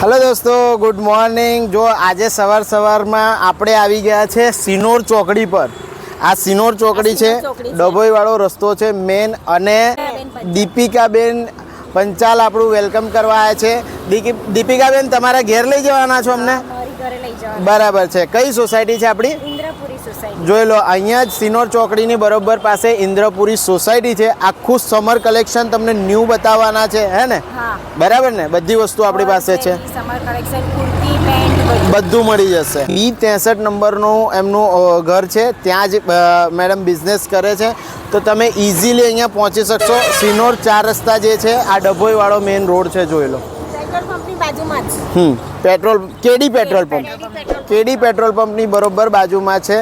Hello દોસ્તો good morning જો આજે સવાર સવારમાં આપણે આવી ગયા છે સિનોર ચોકડી પર. આ સિનોર ચોકડી છે સિનોર ચોકડી છે. ડભોઈ વાળો રસ્તો છે મેન અને દીપિકાબેન પંચાલ આપણું વેલકમ કરવા આવ્યા છે. દીપિકાબેન તમારા ઘેર લઈ જવાના છો અમને? બરાબર છે. કઈ સોસાયટી છે આપણી? જોઈ લો અહીંયા જ સિનોર ચોકડીની બરોબર પાસે ઇન્દ્રપુરી સોસાયટી છે. આખું સમર કલેક્શન તમને ન્યૂ બતાવવાના છે હે ને? બરાબર ને? બધી વસ્તુ આપણી પાસે છે. સમર કલેક્શન કુર્તી પેન્ટ બધું. મળી જશે. બી ત્રેસઠ નંબરનું એમનું ઘર છે. ત્યાં જ મેડમ બિઝનેસ કરે છે. તો તમે ઇઝીલી અહીંયા પહોંચી શકશો. સિનોર ચાર રસ્તા જે છે આ ડભોઈવાળો મેઇન રોડ છે જોઈ લો. પેટ્રોલ પંપની બાજુમાં જ. હમ. પેટ્રોલ કેડી પેટ્રોલ પંપ કેડી પેટ્રોલ પંપની બરોબર બાજુમાં છે.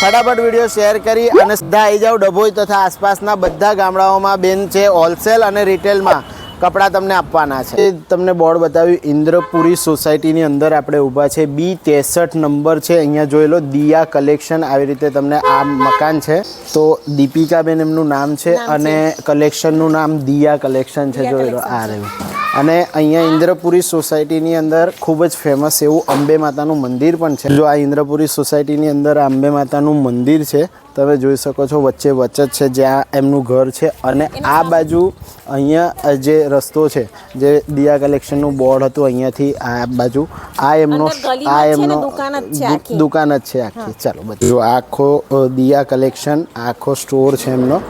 ફટાફટ વીડિયો શેર કરી અને સીધા આવી જાઓ ડભોઈ તથા આસપાસના બધા ગામડાઓમાં બેન છે હોલસેલ અને રિટેલમાં કપડાં તમને આપવાના છે. એ તમને બોર્ડ બતાવ્યું ઇન્દ્રપુરી સોસાયટીની અંદર આપણે ઊભા છે. બી ત્રેસઠ નંબર છે. અહીંયા જોઈ લો દિયા કલેક્શન આવી રીતે તમને આ મકાન છે. તો દીપિકાબેન એમનું નામ છે અને કલેક્શનનું નામ દિયા કલેક્શન છે. જોઈ લો આ રહ્યું. અને અહીંયા ઇન્દ્રપુરી સોસાયટીની અંદર ખૂબ જ ફેમસ એવું અંબે માતાનું મંદિર પણ છે. જો આ ઇન્દ્રપુરી સોસાયટીની અંદર અંબે માતાનું મંદિર છે તમે જોઈ શકો છો વચ્ચે વચ્ચે છે જ્યાં એમનું ઘર છે અને આ બાજુ અહીંયા જે રસ્તો છે જે દિયા કલેક્શનનું બોર્ડ હતું અહીંયાથી આ બાજુ આ એમનો આ એમનો દુકાન જ છે આખી. દુકાન જ છે આખી. ચાલો બધું. જો આખો દિયા કલેક્શન આખો સ્ટોર છે એમનો.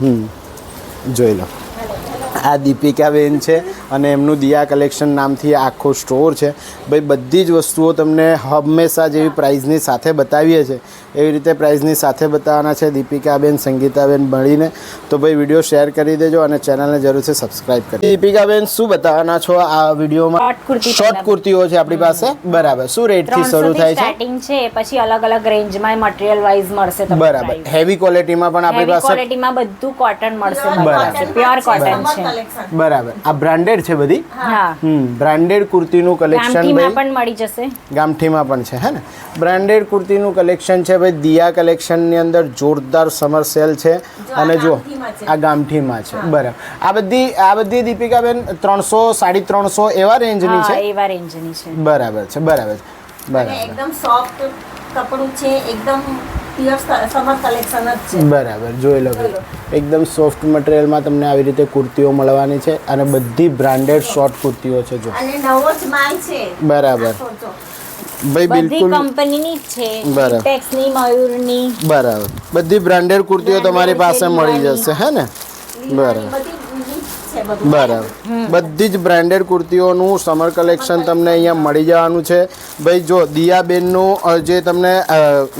હમ. જોઈ લો. આ દીપિકાબેન છે અને એમનું દિયા કલેક્શન નામથી આખો સ્ટોર છે. ભાઈ, બધી જ વસ્તુઓ તમને હંમેશા જેવી પ્રાઇઝની સાથે બતાવીએ છીએ. એવી રીતે પ્રાઇઝની સાથે બતાવવાના છે. દીપિકાબેન સંગીતાબેન મળીને. તો ભાઈ વીડિયો શેર કરી દેજો અને ચેનલને જરૂરથી સબસ્ક્રાઇબ કરી દીપિકાબેન શું બતાવવાના છો આ વિડીયોમાં? શોર્ટ કુર્તીઓ છે આપણી પાસે? બરાબર. શું રેટથી શરૂ થાય છે? સ્ટાર્ટિંગ છે પછી અલગ અલગ રેન્જમાં મટીરિયલ વાઇઝ મળશે તમને બરાબર. હેવી ક્વોલિટીમાં પણ આપણી પાસે ક્વોલિટીમાં બધું કોટન મળશે બરાબર. પ્યોર કોટન છે. બરાબર. આ બ્રાન્ડેડ છે બધી? હા. હમ. બ્રાન્ડેડ કુર્તીનું કલેક્શન ગામઠીમાં પણ મળી જશે. ગામઠીમાં પણ છે હે ને? બ્રાન્ડેડ કુર્તીનું કલેક્શન છે ભાઈ દિયા કલેક્શનની અંદર જોરદાર સમર સેલ છે. અને જો આ ગામઠીમાં છે. બરાબર. આ બધી આ બધી દીપિકાબેન ત્રણસો સાડી ત્રણસો એવા રેન્જની છે? એવા રેન્જની છે. બરાબર છે બરાબર છે. બરાબર. એકદમ સોફ્ટ કપડું છે એકદમ બરાબર જોઈ લો એકદમ સોફ્ટ મટીરિયલમાં તમને આવી રીતે કુર્તીઓ મળવાની છે અને બધી બ્રાન્ડેડ શોર્ટ કુર્તીઓ છે જો. બરાબર. ભાઈ બિલકુલ. કંપનીની છે. બરાબર. ટેક્સની મયુરની. બરાબર. બધી બ્રાન્ડેડ કુર્તીઓ તમારી પાસે મળી જશે હે ને? બરાબર. છે બધું. બરાબર. બધી જ બ્રાન્ડેડ કુર્તીઓનું સમર કલેક્શન તમને અહીંયા મળી જવાનું છે. ભાઈ જો દિયાબેનનું જે તમને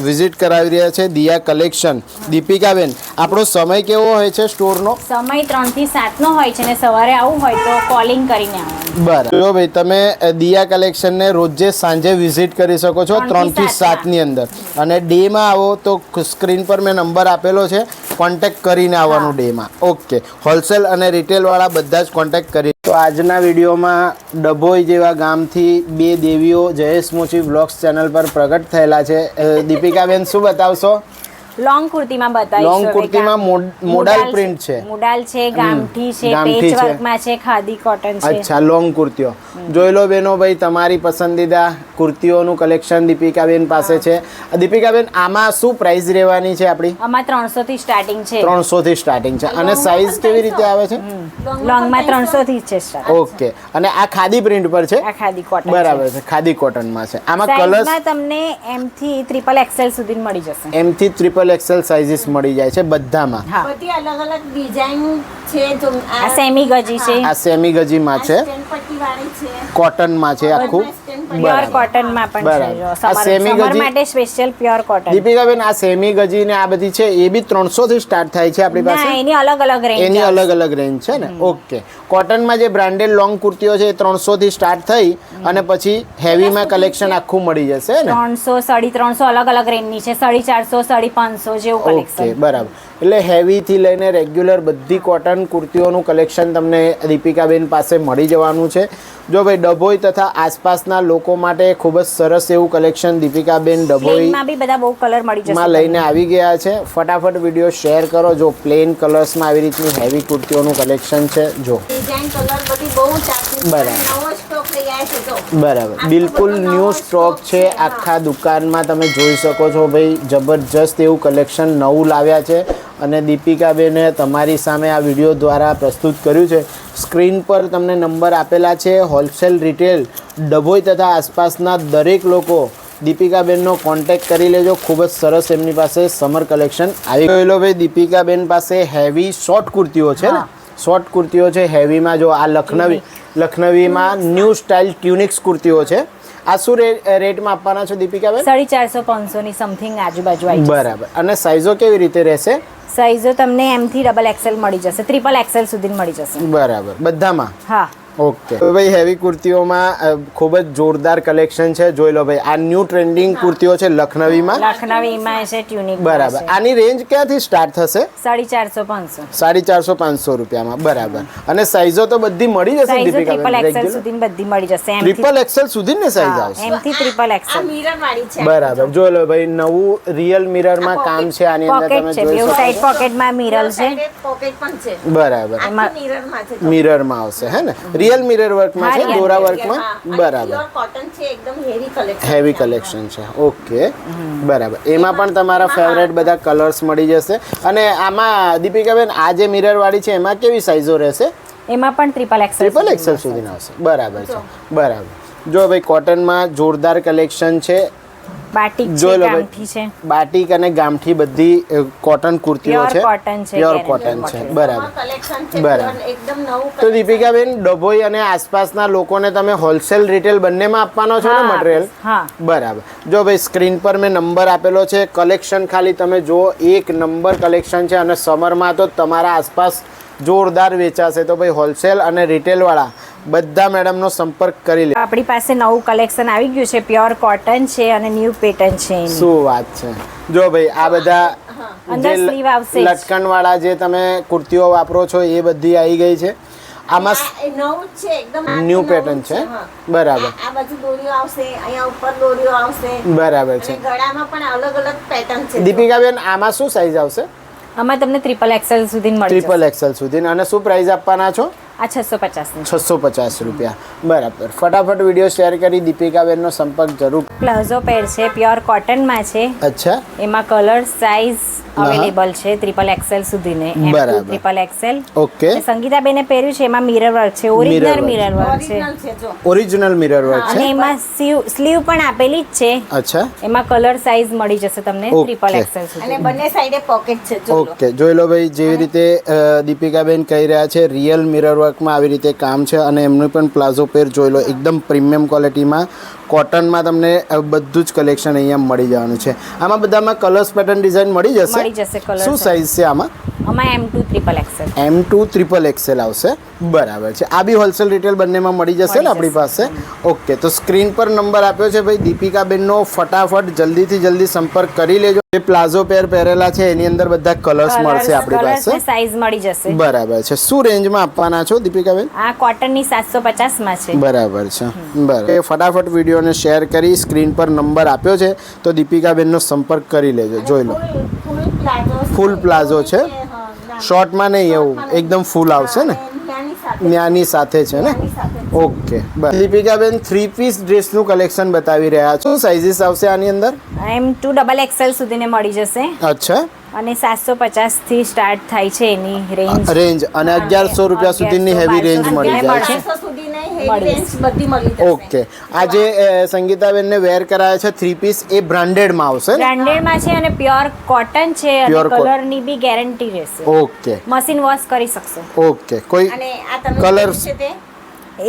વિઝિટ કરાવી રહ્યા છે દિયા કલેક્શન દીપિકાબેન આપણો સમય કેવો હોય છે સ્ટોરનો? સમય ત્રણથી સાત નો હોય છે ને સવારે આવું હોય તો કોલિંગ કરીને આવવાનું. બરાબર. જો ભાઈ તમે દિયા કલેક્શનને રોજે સાંજે વિઝિટ કરી શકો છો ત્રણ ત્રણથી સાતની અંદર. અને ડેમાં આવો તો સ્ક્રીન પર મેં નંબર આપેલો છે. કોન્ટેક્ટ કરીને આવવાનું ડેમાં. ઓકે હોલસેલ અને રિટેલવાળા બધા જ કોન્ટેક કરી. તો આજના વિડીયોમાં ડભોઈ જેવા ગામથી બે દેવીઓ જયેશ મોચી બ્લોગ્સ ચેનલ પર પ્રગટ થયેલા છે. દીપિકાબેન શું બતાવશો? લોંગ કુર્તીમાં બતાવી લોંગ કુર્તીમાં મોડલ પ્રિન્ટ છે. મોડલ છે ગામઠી છે પેચ વર્કમાં છે ખાદી કોટન છે. અચ્છા લોંગ કુર્તીઓ. જોઈ લો બેનો ભાઈ તમારી પસંદીદા કુર્તીઓનું કલેક્શન દીપિકાબેન પાસે છે. દીપિકાબેન આમાં શું પ્રાઇસ રહેવાની છે આપણી? આમાં ત્રણસો થી સ્ટાર્ટિંગ છે. ત્રણસો થી સ્ટાર્ટિંગ છે. અને સાઈઝ કેવી રીતે આવે છે? લોંગમાં ત્રણસો? થી છે. ઓકે અને આ ખાદી પ્રિન્ટ પર છે? આ ખાદી કોટન બરાબર છે. ખાદી કોટનમાં છે. આમાં કલર્સ તમને એમ થી ત્રિપલ એક્સેલ સુધી મળી જશે. એમ થી ટ્રિપલ એક્સેલ સાઇઝિસ મળી જાય છે બધામાં. હા. બધી અલગ અલગ ડિઝાઇન છે આ સેમી ગજી છે. આ સેમી ગજીમાં છે. કોટનમાં છે. કોટનમાં છે આખું. પ્યોર કોટનમાં પણ છે જો આ સેમી ગજી- માટે સ્પેશિયલ પ્યોર કોટન દીપિકાબેન આ સેમી ગજી ને આ બધી છે એ બી ત્રણસો થી સ્ટાર્ટ થાય છે આપણી પાસે? એની અલગ અલગ રેન્જ એની અલગ અલગ રેન્જ છે ને? ઓકે. કોટનમાં જે બ્રાન્ડેડ લોંગ કુર્તીઓ છે એ ત્રણસો થી સ્ટાર્ટ થઈ અને પછી હેવીમાં કલેક્શન આખું મળી જશે ને? ત્રણસો સાડી ત્રણસો અલગ અલગ રેન્જની છે સાડી ચારસો સાડી પાંચસો જેવું ઓકે કલેક્શન બરાબર. એટલે હેવીથી લઈને રેગ્યુલર બધી કોટન કુર્તીઓનું કલેક્શન તમને દીપિકાબેન પાસે મળી જવાનું છે. જો ભાઈ ડભોઈ તથા આસપાસના લોકો માટે ખૂબ જ સરસ એવું કલેક્શન દીપિકાબેન ડભોઈ બી બધા બહુ કલર મળી જશે માં લઈને આવી ગયા છે. ફટાફટ વીડિયો શેર કરો. જો પ્લેન કલર્સમાં આવી રીતની હેવી કુર્તીઓનું કલેક્શન છે જો. ડિઝાઇન કલર બધી બહુ બરાબર. બરાબર. બિલકુલ ન્યૂ સ્ટોક છે આખા દુકાનમાં તમે જોઈ શકો છો ભાઈ જબરજસ્ત એવું કલેક્શન નવું લાવ્યા છે. અને દીપિકાબેને તમારી સામે આ વીડિયો દ્વારા પ્રસ્તુત કર્યું છે. સ્ક્રીન પર તમને નંબર આપેલા છે. હોલસેલ રિટેલ ડભોઈ તથા આસપાસના દરેક લોકો દીપિકાબેનનો કોન્ટેક્ટ કરી લેજો. ખૂબ જ સરસ એમની પાસે સમર કલેક્શન આવી ગયેલો. ભાઈ દીપિકાબેન પાસે હેવી શોર્ટ કુર્તીઓ છે ને? શોર્ટ કુર્તીઓ છે. હેવીમાં જો આ લખનવી લખનવીમાં ન્યૂ સ્ટાઇલ ટ્યુનિક્સ કુર્તીઓ છે. આ શું રેટમાં આપવાના છો દીપિકાબેન સાડી ચારસો પાંચસો ની સમથિંગ આજુબાજુ આવી બરાબર. અને સાઇઝો કેવી રીતે રહેશે? સાઈઝો તમને એમ થી ડબલ એક્સેલ મળી જશે ટ્રિપલ એક્સેલ સુધી મળી જશે. બરાબર. બધામાં? હા. ઓકે. તો ભાઈ હેવી કુર્તીઓમાં ખૂબ જ જોરદાર કલેક્શન છે. જોઈ લો ભાઈ આ ન્યૂ ટ્રેન્ડિંગ કુર્તીઓ છે લખનવીમાં. લખનવીમાં છે ટ્યુનિક બરાબર. આની રેન્જ ક્યાંથી સ્ટાર્ટ થશે? સાડી ચારસો પાંચસો. સાડી ચારસો પાંચસો રૂપિયામાં. બરાબર. અને સાઇઝો તો બધી મળી જશે સાઈઝો ટ્રિપલ એક્સેલ સુધી બધી મળી જશે. ટ્રિપલ એક્સેલ સુધી ને સાઇઝ આવશે? એમ થી ટ્રિપલ એક્સેલ મિરર વાળી છે. બરાબર. જોઈ લો ભાઈ નવું રિયલ મિરરમાં કામ છે. આની અંદર તમે જોઈ શકો સાઈડ પોકેટમાં મિરર છે. પોકેટ પણ છે. બરાબર. મિરર મિરરમાં છે. જો. મિરરમાં આવશે હે ને? રિયલ મિરર વર્કમાં છે દોરા વર્કમાં બરાબર. કોટન છે એકદમ હેવી કલેક્શન હેવી કલેક્શન છે. ઓકે બરાબર. એમાં પણ તમારા ફેવરેટ બધા કલર્સ મળી જશે. અને આમાં દીપિકાબેન આ જે મિરર વાળી છે એમાં કેવી સાઇઝો રહેશે? એમાં પણ ટ્રિપલ એક્સેલ ટ્રિપલ એક્સેલ સુધી આવશે બરાબર છે. બરાબર. જો ભાઈ કોટનમાં જોરદાર કલેક્શન છે બાટિક જોઈ લો છે. બાટિક અને ગામઠી બધી કોટન કુર્તીઓ છે. પ્યોર કોટન છે. બરાબર. બરાબર. pure એકદમ નવું તો. દીપિકાબેન ડભોઈ અને આસપાસના લોકોને તમે હોલસેલ રિટેલ બંનેમાં આપવાનો છો ને હા, મટીરિયલ બરાબર. જો ભાઈ સ્ક્રીન પર મેં નંબર આપેલો છે. કલેક્શન ખાલી તમે જુઓ એક નંબર કલેક્શન છે અને સમરમાં તો તમારા આસપાસ જોરદાર વેચાશે. તો ભાઈ હોલસેલ અને રિટેલવાળા બધા મેડમનો સંપર્ક કરી લે. આપણી પાસે નવું કલેક્શન આવી ગયું છે પ્યોર કોટન છે અને ન્યૂ પેટર્ન છે શું વાત છે? જો ભાઈ આ બધા અંદર જે આવશે જ. તમે કુર્તીઓ વાપરો છો એ બધી આવી ગઈ છે. આમાં ન્યુ નવું છે એકદમ ન્યૂ પેટર્ન છે બરાબર. આ આ બાજુ દોરીઓ આવશે અહીંયા ઉપર દોરીઓ આવશે. બરાબર છે. ગળામાં પણ અલગ અલગ પેટર્ન છે. દીપિકાબેન આમાં શું સાઈઝ આવશે? આમાં તમને ટ્રિપલ એક્સેલ સુધી મળી ટ્રિપલ એક્સેલ સુધી. અને શું પ્રાઇસ આપવાના છો? આ છસો પચાસ છસો પચાસ રૂપિયા. બરાબર. ફટાફટ વીડિયો શેર કરી દીપિકાબેનનો સંપર્ક જરૂર. પ્લાઝો પેર છે પ્યોર કોટનમાં છે. અચ્છા. એમાં કલર સાઇઝ અવેલેબલ છે ટ્રિપલ એક્સેલ સુધીને. બરાબર. Triple XL okay. સંગીતાબેને પહેર્યું છે એમાં મિરર વર્ક છે ઓરિજિનલ મિરર વર્ક છે. ઓરિજિનલ છે જો. ઓરિજિનલ મિરર વર્ક અને એમાં સ્લીવ પણ આપેલી જ છે. અચ્છા. એમાં કલર સાઇઝ મળી જશે તમને ત્રિપલ ટ્રિપલ એક્સેલ અને બંને સાઈડે પોકેટ છે ઓકે. જોઈ લો ભાઈ જેવી રીતે દીપિકાબેન કહી રહ્યા છે રિયલ મિરર વર્કમાં આવી રીતે કામ છે અને એમનું પણ પ્લાઝો પેર જોઈ લો એકદમ પ્રીમિયમ ક્વોલિટીમાં. કોટનમાં તમને બધું જ કલેક્શન અહીંયા મળી જવાનું છે. આમાં બધામાં કલર્સ પેટર્ન ડિઝાઇન મળી જશે? મળી જશે colours શું સાઇઝ છે આમાં? આમાં M to triple XL M to triple XL આવશે. બરાબર છે. આ બી હોલસેલ રિટેલ બંનેમાં મળી જશે ને આપણી પાસે? ઓકે તો સ્ક્રીન પર નંબર આપ્યો છે ભાઈ. દીપિકાબેનનો ફટાફટ જલ્દીથી જલ્દી સંપર્ક કરી લેજો. જે પ્લાઝો પેર પહેરેલા છે એની અંદર બધા કલર્સ મળશે આપણી પાસે. સાઇઝ મળી જશે. બરાબર છે. શું રેન્જમાં આપવાના છો દીપિકાબેન? આ કોટનની સાતસો માં છે. બરાબર છે. બરાબર. એ ફટાફટ વિડિયોને શેર કરી સ્ક્રીન પર નંબર આપ્યો છે તો દીપિકાબેનનો સંપર્ક કરી લેજો. જોઈ લો. ફૂલ પ્લાઝો છે. શોર્ટમાં નહીં એવું. એકદમ ફૂલ આવશે ને? ન્યાની સાથે છે ને? ઓકે બસ. દીપિકાબેન થ્રી પીસ ડ્રેસનું કલેક્શન બતાવી રહ્યા છો. સાઇઝિસ આવશે આની અંદર? એમ ટુ ડબલ એક્સેલ સુધીને મળી જશે. અચ્છા. અને સાતસો પચાસથી સ્ટાર્ટ થાય છે એની રેન્જ રેન્જ અને અગિયારસો રૂપિયા સુધીની હેવી રેન્જ મળી જાય છે. બધી મળી ઓકે. આજે સંગીતાબેનને વેર કરાયા છે થ્રી પીસ એ બ્રાન્ડેડમાં આવશે? ને બ્રાન્ડેડમાં છે અને પ્યોર કોટન છે અને કલરની બી ગેરંટી રહેશે. ઓકે. મશીન વોશ કરી શકશો. ઓકે. કોઈ અને આ તમે Colours. છે તે?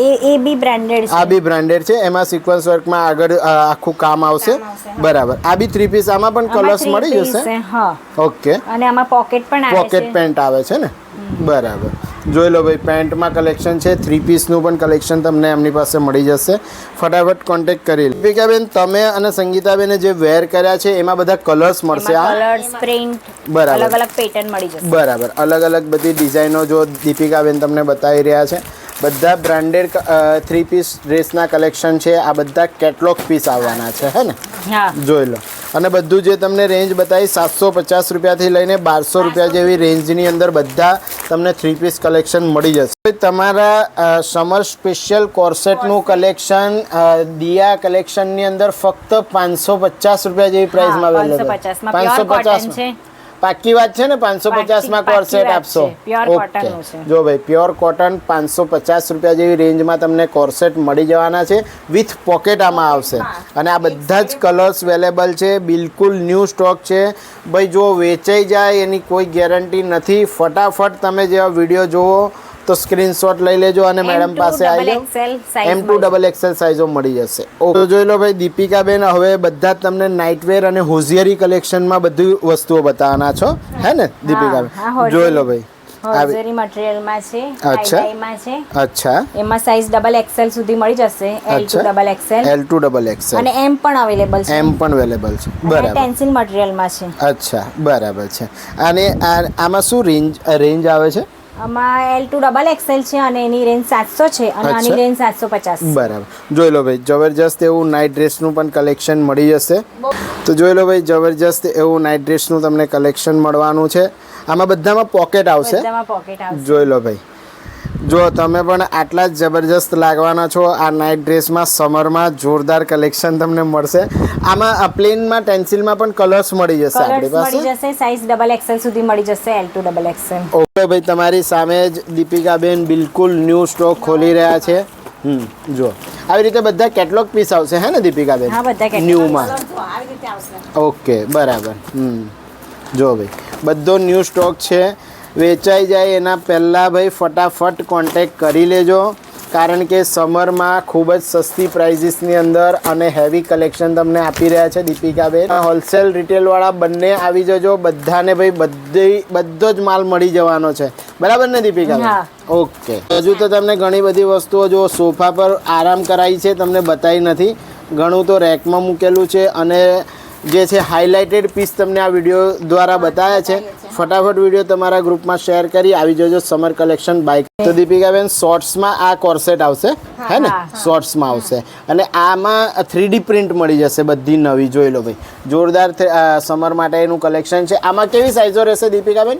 એ એ બી બ્રાન્ડેડ આ બી બ્રાન્ડેડ છે. એમાં સિક્વન્સ વર્કમાં આગળ આખું કામ આવશે. બરાબર. આ બી થ્રી પીસ આમાં પણ કલર્સ મળી જશે? હા. ઓકે. અને આમાં પોકેટ પણ આવે પોકેટ પેન્ટ આવે છે ને? બરાબર. જોઈ લો ભાઈ પેન્ટમાં કલેક્શન છે થ્રી પીસનું પણ કલેક્શન તમને એમની પાસે મળી જશે. ફટાફટ કોન્ટેક્ટ કરી દીપિકાબેન તમે અને સંગીતાબેને જે વેર કર્યા છે એમાં બધા કલર્સ મળશે આ કલર્સ પ્રિન્ટ બરાબર. અલગ અલગ પેટર્ન મળી જશે. બરાબર. અલગ અલગ બધી ડિઝાઇનો જો દીપિકાબેન તમને બતાવી રહ્યા છે. બધા બ્રાન્ડેડ થ્રી પીસ ડ્રેસના કલેક્શન છે. આ બધા કેટલોગ પીસ આવવાના છે હે ને? જોઈ લો. અને બધું જે તમને રેન્જ બતાવી સાતસો પચાસ રૂપિયાથી લઈને બારસો રૂપિયા જેવી રેન્જની અંદર બધા તમને થ્રી પીસ કલેક્શન મળી જશે. તમારા સમર સ્પેશિયલ કોર્સેટનું કલેક્શન દિયા કલેક્શનની અંદર ફક્ત પાંચસો પચાસ રૂપિયા જેવી પ્રાઇસમાં હા, પાંચસો 550 પાકી વાત છે ને? પાંચસો પચાસમાં કોરસેટ આપશો. છે. જો ભાઈ પ્યોર કોટન પાંચસો પચાસ રૂપિયા જેવી રેન્જમાં તમને કોર્સેટ મળી જવાના છે વિથ પોકેટ આમાં આવશે. અને આ બધા જ કલર્સ અવેલેબલ છે બિલકુલ ન્યૂ સ્ટોક છે. ભાઈ જો વેચાઈ જાય એની કોઈ ગેરંટી નથી. ફટાફટ તમે જેવા વીડિયો જુઓ તો સ્ક્રીનશોટ લઈ લેજો અને મેડમ પાસે આવી એમ ટુ ડબલ એક્સેલ સાઇઝો મળી જશે. ઓકે જોઈ લો ભાઈ દીપિકાબેન હવે બધા તમને નાઇટવેર અને હોઝિયરી કલેક્શનમાં બધી વસ્તુઓ બતાવવાના છો. હે ને દીપિકાબેન? જોઈ લો ભાઈ. હોઝરી મટીરીયલમાં છે અચ્છા. ટાઈમાં છે. અચ્છા. એમાં સાઇઝ ડબલ એક્સેલ સુધી મળી જશે L to. Double XL L to double XL અને એમ પણ અવેલેબલ છે. એમ પણ અવેલેબલ છે. બરાબર. ટેન્સિલ મટીરીયલમાં છે. અચ્છા બરાબર છે. અને આમાં શું રેન્જ રેન્જ આવે છે? આમાં એલ ટુ ડબલ એક્સેલ છે અને એની રેન્જ સાતસો છે અને આની રેન્જ સાતસો પચાસ. બરાબર. જોઈ લો ભાઈ જબરજસ્ત એવું નાઇટ ડ્રેસનું પણ કલેક્શન મળી જશે. તો જોઈ લો ભાઈ જબરજસ્ત એવું નાઇટ ડ્રેસનું તમને કલેક્શન મળવાનું છે. આમાં બધામાં પોકેટ આવશે. બધામાં પોકેટ આવશે. જોઈ લો ભાઈ. જો તમે પણ આટલા જ જબરજસ્ત લાગવાના છો આ નાઇટ ડ્રેસમાં સમરમાં જોરદાર કલેક્શન તમને મળશે. આમાં પ્લેનમાં ટેન્સિલમાં પણ કલર્સ મળી જશે આપણી પાસે. મળી જશે સાઈઝ ડબલ એક્સેલ સુધી મળી જશે L to double XL okay ભાઈ તમારી સામે જ દીપિકાબેન બિલકુલ ન્યૂ સ્ટોક ખોલી રહ્યા છે. હમ જો આવી રીતે બધા કેટલોગ પીસ આવશે હે ને દીપિકાબેન? હા, બધા catalog. ન્યૂમાં ઓકે બરાબર. હમ જો ભાઈ. બધો ન્યૂ સ્ટોક છે. વેચાઈ જાય એના પહેલાં ભાઈ ફટાફટ કોન્ટેક કરી લેજો. કારણ કે સમરમાં ખૂબ જ સસ્તી પ્રાઇઝીસની અંદર અને હેવી કલેક્શન તમને આપી રહ્યા છે દીપિકાબેન. હોલસેલ રિટેલવાળા બંને આવી જજો. બધાને ભાઈ બધી બધો જ માલ મળી જવાનો છે. બરાબર ને દીપિકાબેન? હા. ઓકે. હજુ તો તમને ઘણી બધી વસ્તુઓ જો સોફા પર આરામ કરાવી છે તમને બતાવી નથી. ઘણું તો રેકમાં મૂકેલું છે અને જે છે હાઇલાઇટેડ પીસ તમને આ વીડિયો દ્વારા બતાવ્યા છે. ફટાફટ વીડિયો તમારા ગ્રુપમાં શેર કરી આવી જજો સમર કલેક્શન બાઇક તો દીપિકાબેન શોર્ટ્સમાં આ કોર્સેટ આવશે હે ને? શોર્ટ્સમાં આવશે. અને આમાં થ્રીડી પ્રિન્ટ મળી જશે બધી નવી જોઈ લો ભાઈ. જોરદાર સમર માટેનું કલેક્શન છે. આમાં કેવી સાઇઝો રહેશે દીપિકાબેન?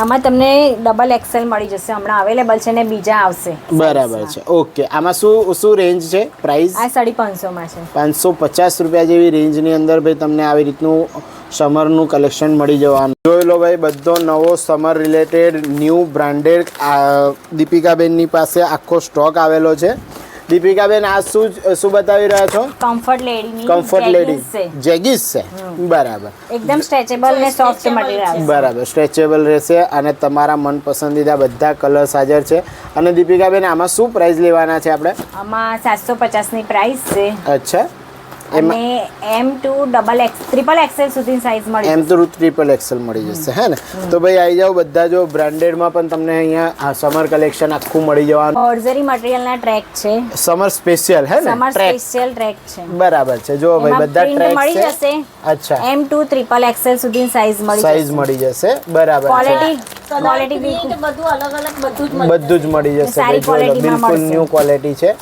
આમાં તમને ડબલ એક્સેલ મળી જશે. હમણાં અવેલેબલ છે ને બીજા આવશે. બરાબર છે. ઓકે. આમાં શું શું રેન્જ છે? પ્રાઇસ આ સાડી પાંચસોમાં છે. પાંચસો પચાસ રૂપિયા જેવી રેન્જની અંદર ભાઈ તમને આવી રીતનું સમરનું કલેક્શન મળી જવાનું. જોઈ લો ભાઈ બધો નવો સમર રિલેટેડ ન્યૂ બ્રાન્ડેડ દીપિકાબેનની પાસે આખો સ્ટોક આવેલો છે. દીપિકાબેન આ શું શું બતાવી રહ્યા છો? Comfort lady comfort lady jeggings છે. બરાબર. એકદમ સ્ટ્રેચેબલ ને સોફ્ટ મટીરીયલ બરાબર. સ્ટ્રેચેબલ રહેશે અને તમારા મનપસંદીદા બધા કલર્સ હાજર છે. અને દીપિકાબેન આમાં શું પ્રાઇસ લેવાના છે આપણે? આમાં સાતસો પચાસની પ્રાઇસ છે. અચ્છા. અને M to double X triple XL સુધી સાઈઝ મળી એમ તો ટ્રિપલ એક્સેલ મળી જશે હે ને? તો ભાઈ આવી જાઓ બધા જો બ્રાન્ડેડમાં પણ તમને અહીંયા સમર કલેક્શન આખું મળી જવાનું. ઓર્ઝરી મટીરિયલના ટ્રેક છે. સમર સ્પેશિયલ હે ને? સમર ટ્રેક સ્પેશિયલ ટ્રેક છે. બરાબર છે. જો ભાઈ એમાં બધા print ટ્રેક મળી છે. જશે. અચ્છા. એમ ટુ ટ્રિપલ એક્સેલ સુધી સાઈઝ મળી સાઈઝ જશે મળી જશે. બરાબર છે. ક્વોલિટી કલર ક્વોલિટી પ્રિન્ટ બધું અલગ અલગ બધું જ મળી બધું જ મળી જશે સારી ભાઈ. જોઈ લો qualityમાં બિલકુલ મળશે. ન્યૂ ક્વોલિટી છે.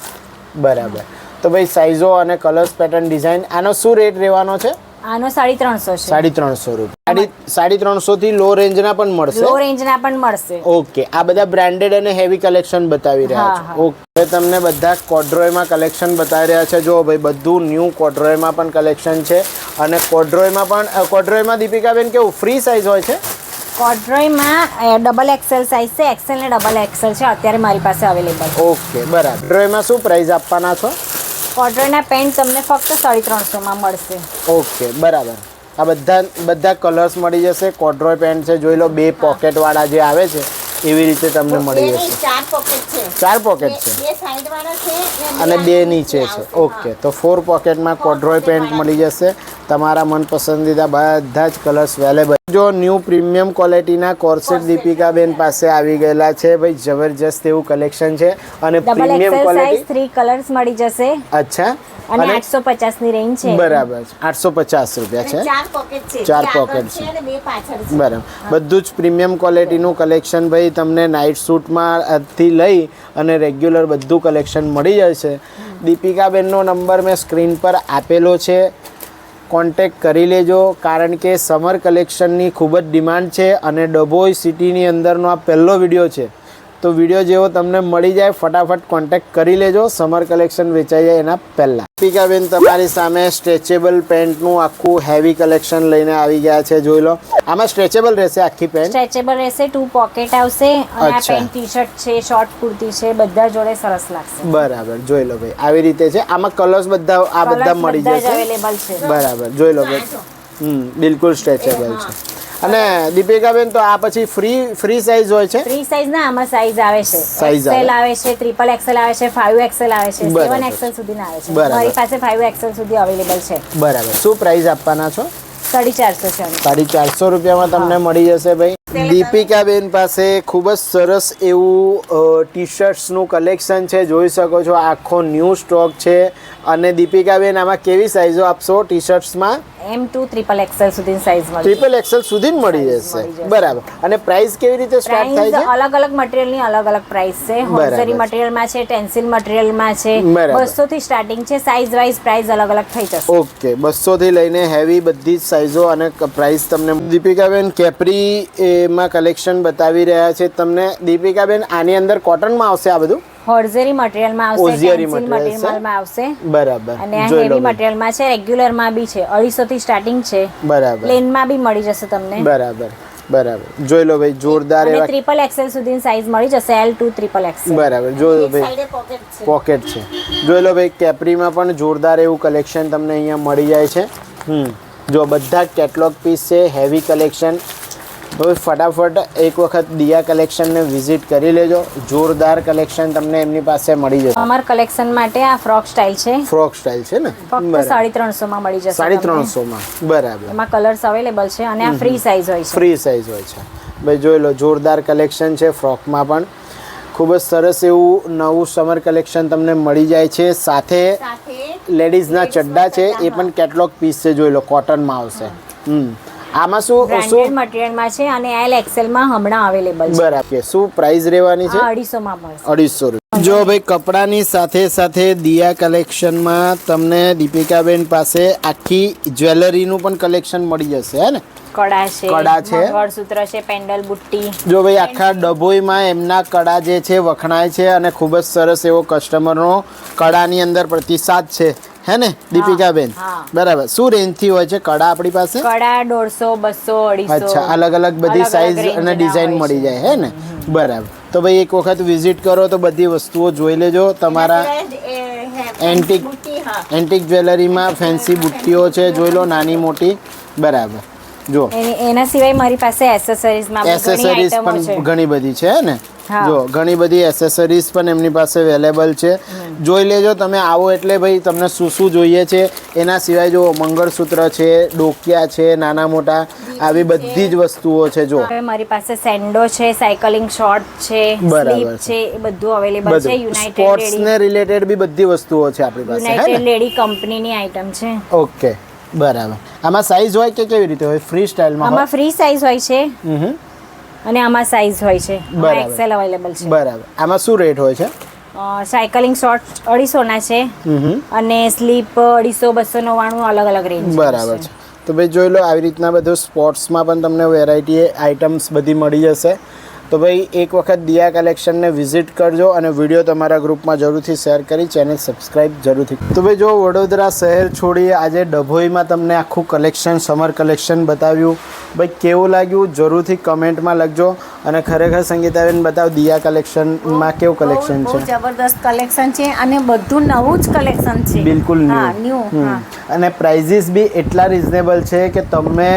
બરાબર. તો ભાઈ સાઈઝો અને કલર્સ પેટર્ન ડિઝાઇન આનો શું રેટ રહેવાનો છે? આનો સાડી ત્રણસો છે. સાડી ત્રણસો રૂપિયા. સાડી સાડી ત્રણસો થી લો રેન્જના પણ મળશે? લો રેન્જના પણ મળશે. ઓકે આ બધા બ્રાન્ડેડ અને હેવી કલેક્શન બતાવી રહ્યા છે. ઓકે તમને બધા કોડ્રોયમાં કલેક્શન બતાવી રહ્યા છે. જો ભાઈ બધું ન્યૂ કોડ્રોયમાં પણ કલેક્શન છે. અને કોડ્રોયમાં પણ કોડ્રોયમાં દીપિકાબેન કેવું ફ્રી સાઇઝ હોય છે? કોડ્રોયમાં ડબલ એક્સેલ સાઇઝ છે. એક્સેલ ને ડબલ એક્સેલ છે. અત્યારે મારી પાસે અવેલેબલ ઓકે બરાબર. કોડ્રોયમાં શું પ્રાઇસ આપવાના છો? કોડ્રોયના પેન્ટ તમને ફક્ત સાડી ત્રણસોમાં મળશે. ઓકે બરાબર. આ બધા બધા કલર્સ મળી જશે. કોડ્રોય પેન્ટ છે જોઈ લો બે પોકેટવાળા જે આવે છે એવી રીતે તમને મળી જશે ચાર પોકેટ છે. અને બે નીચે છે ઓકે તો ફોર પોકેટમાં કોડ્રોય પેન્ટ મળી જશે. તમારા મનપસંદીદા બધા જ કલર્સ અવેલેબલ જો ન્યૂ પ્રીમિયમ ક્વોલિટીના કોર્સેટ દીપિકાબેન પાસે આવી ગયેલા છે. ભાઈ જબરજસ્ત એવું કલેક્શન છે. અને પ્રીમિયમ ક્વોલિટી થ્રી કલર્સ મળી જશે. અચ્છા. અને અને આઠસો પચાસની રેન્જ છે. બરાબર આઠસો પચાસ રૂપિયા છે. ચાર પોકેટ ચાર છે. બરાબર. બધું જ પ્રીમિયમ ક્વોલિટીનું કલેક્શન ભાઈ તમને નાઇટ સૂટમાંથી લઈ અને રેગ્યુલર બધું કલેક્શન મળી જશે દીપિકાબેનનો નંબર મેં સ્ક્રીન પર આપેલો છે. કોન્ટેક કરી લેજો, કારણ કે સમર કલેક્શનની ખૂબ જ ડિમાન્ડ છે અને ડભોઈ સિટીની અંદરનો આ પહેલો વીડિયો છે. તો વીડિયો જેવો તમને મળી જાય ફટાફટ કોન્ટેક કરી લેજો. સમર કલેક્શન વેચાઈ જાય એના પહેલાં. દીપિકાબેન તમારી સામે સ્ટ્રેચેબલ પેન્ટનું આખું હેવી કલેક્શન લઈને આવી ગયા છે જોઈ લો. આમાં સ્ટ્રેચેબલ રહેશે આખી પેન્ટ સ્ટ્રેચેબલ રહેશે ટુ પોકેટ આવશે અને આ. પેન્ટ ટી શર્ટ છે શોર્ટ કુર્તી છે બધા જોડે સરસ લાગશે. બરાબર જોઈ લો ભાઈ આવી રીતે છે. આમાં કલર્સ બધા આ બધા મળી જશે. અવેલેબલ છે. બરાબર જોઈ લો ભાઈ. હમ બિલકુલ સ્ટ્રેચેબલ છે. અને દીપિકાબેન તો આ પછી ફ્રી ફ્રી સાઇઝ હોય છે? ફ્રી સાઇઝ ના આમાં સાઇઝ આવે છે. એક્સેલ આવે. છે ટ્રિપલ એક્સેલ આવે છે 5 એક્સેલ આવે છે બરાબર. સેવન એક્સેલ સુધીના આવે છે. મારી પાસે 5 એક્સેલ સુધી અવેલેબલ છે. બરાબર. શું પ્રાઇસ આપવાના છો? સાડી ચારસો છે સાડી ચારસો રૂપિયામાં તમને મળી જશે ભાઈ. દીપિકાબેન પાસે ખૂબ જ સરસ એવું ટી શર્ટ્સનું કલેક્શન છે. જોઈ શકો છો આખો ન્યૂ સ્ટોક છે. અને દીપિકાબેન આમાં કેવી સાઇઝો આપશો ટી શર્ટ્સમાં એમ ટુ ટ્રિપલ એક્સેલ સુધીની સાઇઝ મળશે ટ્રિપલ એક્સેલ સુધી મળી જશે. બરાબર. અને પ્રાઇસ કેવી રીતે સ્ટાર્ટ થાય છે? અલગ અલગ મટીરીયલની અલગ અલગ પ્રાઇસ છે. બરાબર. મટીરીયલમાં છે. ટેન્સિલ મટીરીયલમાં છે બરાબર. બસો થી સ્ટાર્ટિંગ છે સાઇઝ વાઇઝ પ્રાઇસ અલગ અલગ થઈ જશે. ઓકે બસો થી લઈને હેવી બધી જ સાઇઝો અને પ્રાઇસ તમને દીપિકાબેન કેપરી એમાં કલેક્શન બતાવી રહ્યા છે. તમને દીપિકાબેન આની અંદર કોટનમાં આવશે આ બધું? હોર્ઝેરી મટીરિયલમાં આવશે ઓઝિયરી material આવશે. બરાબર. અને આ હેવી. મટીરિયલમાં છે રેગ્યુલરમાં બી છે. 250 થી સ્ટાર્ટિંગ છે. બરાબર. પ્લેનમાં બી મળી જશે તમને. બરાબર બરાબર. જોઈ લો ભાઈ જોરદાર એવા ટ્રિપલ એક્સેલ સુધીની સાઇઝ મળી જશે એલ ટુ ટ્રિપલ એક્સેલ બરાબર જો ભાઈ. પોકેટ છે. પોકેટ છે. જોઈ લો ભાઈ કેપરીમાં પણ જોરદાર એવું કલેક્શન તમને અહીંયા મળી જાય છે. હમ જો બધા કેટલોગ પીસ છે હેવી કલેક્શન હવે ફટાફટ એક વખત દિયા કલેક્શનને વિઝિટ કરી લેજો. જોરદાર કલેક્શન તમને એમની પાસે મળી જશે. અમાર કલેક્શન માટે આ ફ્રોક સ્ટાઇલ છે. ફ્રોક સ્ટાઇલ છે ને? ફક્ત સાડી ત્રણસો માં મળી જશે સાડી ત્રણસો ત્રણસોમાં. બરાબર. એમાં કલર્સ અવેલેબલ છે અને આ ફ્રી સાઇઝ હોય છે. ફ્રી સાઇઝ હોય છે. ભાઈ જોઈ લો જોરદાર કલેક્શન છે ફ્રોકમાં પણ. ખૂબ જ સરસ એવું નવું સમર કલેક્શન તમને મળી જાય છે. સાથે સાથે લેડીઝના ચડ્ડા છે. એ પણ કેટલોગ પીસ છે જોઈ લો કોટનમાં આવશે. હમ. આમાં શું શું? મટીરિયલમાં છે અને એલ એક્સેલમાં હમણાં અવેલેબલ છે. બરાબર શું પ્રાઇસ રહેવાની છે? આ અઢીસો માં મળશે. અઢીસો રૂપિયા. જો ભાઈ કપડાની સાથે સાથે દિયા કલેક્શનમાં તમને દીપિકાબેન પાસે આખી જ્વેલરીનું પણ કલેક્શન મળી જશે હે ને? કડા છે કડા છે. મંગળસૂત્ર છે પેન્ડલ બુટ્ટી. જો ભાઈ આખા ડભોઈમાં એમના કડા જે છે વખણાય છે અને ખૂબ જ સરસ એવો કસ્ટમરનો કડાની અંદર પ્રતિસાદ છે. હે ને? દીપિકાબેન? બેન બરાબર. શું રેન્જથી હોય છે? કડા આપણી પાસે? કડા દોઢસો બસો અઢીસો. અચ્છા અલગ અલગ બધી સાઇઝ અને ડિઝાઇન મળી જાય હે ને? બરાબર. તો ભાઈ એક વખત વિઝિટ કરો તો બધી વસ્તુઓ જોઈ લેજો. તમારા એન્ટિક એન્ટિક જ્વેલરીમાં ફેન્સી બુટ્ટીઓ છે જોઈ લો નાની મોટી. બરાબર. જો. એના સિવાય મારી પાસે એસેસરીઝમાં એસેસરીઝ પણ ઘણી બધી છે હે ને. જો ઘણી બધી એસેસરીઝ પણ એમની પાસે અવેલેબલ છે. જોઈ લેજો તમે આવો એટલે ભાઈ તમને શું શું જોઈએ છે. એના સિવાય જો મંગળસૂત્ર છે ડોકિયા છે નાના મોટા આવી બધી જ વસ્તુઓ છે જો. મારી પાસે સેન્ડો છે સાયકલિંગ શોર્ટ છે બરાબર સ્લીપ છે. એ બધું અવેલેબલ છે યુનાઇટેડ સ્પોર્ટ્સ ને રિલેટેડ બી બધી વસ્તુઓ છે આપણી પાસે યુનાઇટેડ લેડી કંપનીની આઈટમ છે. ઓકે બરાબર. આમાં સાઈઝ હોય કે કેવી રીતે હોય? ફ્રી સ્ટાઇલમાં આમાં ફ્રી સાઇઝ હોય છે. હમ. અને આમાં સાઇઝ હોય છે. બરાબર. એક્સેલ અવેલેબલ છે. બરાબર. આમાં શું રેટ હોય છે? સાયકલિંગ શોર્ટ અઢીસોના છે. હમ. અને સ્લીપ અઢીસો બસો નવ્વાણું અલગ અલગ રેન્જ બરાબર છે. તો ભાઈ જોઈ લો આવી રીતના બધું સ્પોર્ટ્સમાં પણ તમને વેરાયટી આઇટમ્સ બધી મળી જશે. તો ભાઈ, એક વખત દિયા કલેક્શનને વિઝિટ કરજો અને વીડિયો તમારા ગ્રુપમાં જરૂરથી શેર કરી ચેનલ સબસ્ક્રાઈબ જરૂરથી. તો ભાઈ, જો વડોદરા શહેર છોડી આજે ડભોઈમાં તમને આખું કલેક્શન, સમર કલેક્શન બતાવ્યું. ભાઈ, કેવું લાગ્યું? જરૂરથી કમેન્ટમાં લખજો. અને ખરેખર સંગીતાબેન બતાવ દિયા કલેક્શનમાં કેવું કલેક્શન છે? જબરદસ્ત કલેક્શન છે અને બધું નવું જ કલેક્શન છે. બિલકુલ ન્યૂ અને પ્રાઇઝીસ બી એટલા રિઝનેબલ છે કે તમે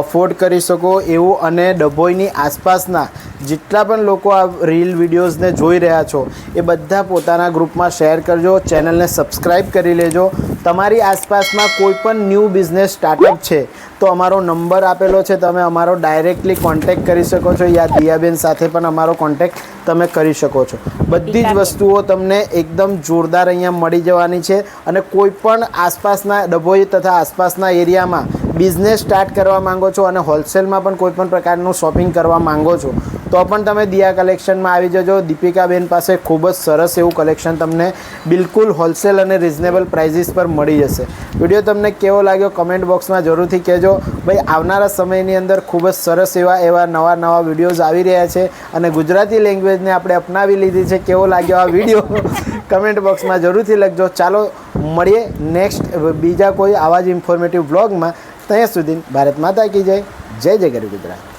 અફોર્ડ કરી શકો એવું અને ડભોઈની આસપાસના જેટલા પણ લોકો આ રીલ વિડીયોઝને જોઈ રહ્યા છો એ બધા પોતાના ગ્રુપમાં શેર કરજો ચેનલને સબસ્ક્રાઈબ કરી લેજો. તમારી આસપાસમાં કોઈ પણ ન્યૂ બિઝનેસ સ્ટાર્ટઅપ છે તો અમારો નંબર આપેલો છે તમે અમારો ડાયરેક્ટલી કોન્ટેક્ટ કરી શકો છો યા દિયાબેન સાથે પણ અમારો કોન્ટેક્ટ તમે કરી શકો છો. બધી જ વસ્તુઓ તમને એકદમ જોરદાર અહીંયા મળી જવાની છે અને કોઈ પણ આસપાસના ડભોઈ તથા આસપાસના એરિયામાં બિઝનેસ સ્ટાર્ટ કરવા માંગો છો અને હોલસેલમાં પણ કોઈ પણ પ્રકારનું શોપિંગ કરવા માંગો છો તો પણ તમે દિયા કલેક્શનમાં આવી જજો. દીપિકાબેન પાસે ખૂબ જ સરસ એવું કલેક્શન તમને બિલકુલ હોલસેલ અને રિઝનેબલ પ્રાઇઝીસ પર મળી જશે. વીડિયો તમને કેવો લાગ્યો કમેન્ટ બોક્સમાં જરૂરથી કહેજો. ભાઈ, આવનારા સમયની અંદર ખૂબ જ સરસ એવા એવા નવા નવા વિડીયોઝ આવી રહ્યા છે અને ગુજરાતી લેંગ્વેજને આપણે અપનાવી લીધી છે. કેવો લાગ્યો આ વીડિયો? કમેન્ટ બોક્સમાં જરૂરથી લખજો. ચાલો, મળીએ નેક્સ્ટ બીજા કોઈ આવા જ ઇન્ફોર્મેટિવ બ્લોગમાં ત્યાં સુધી ભારત માતા કી જય. જય જય ગરી ગુજરાત.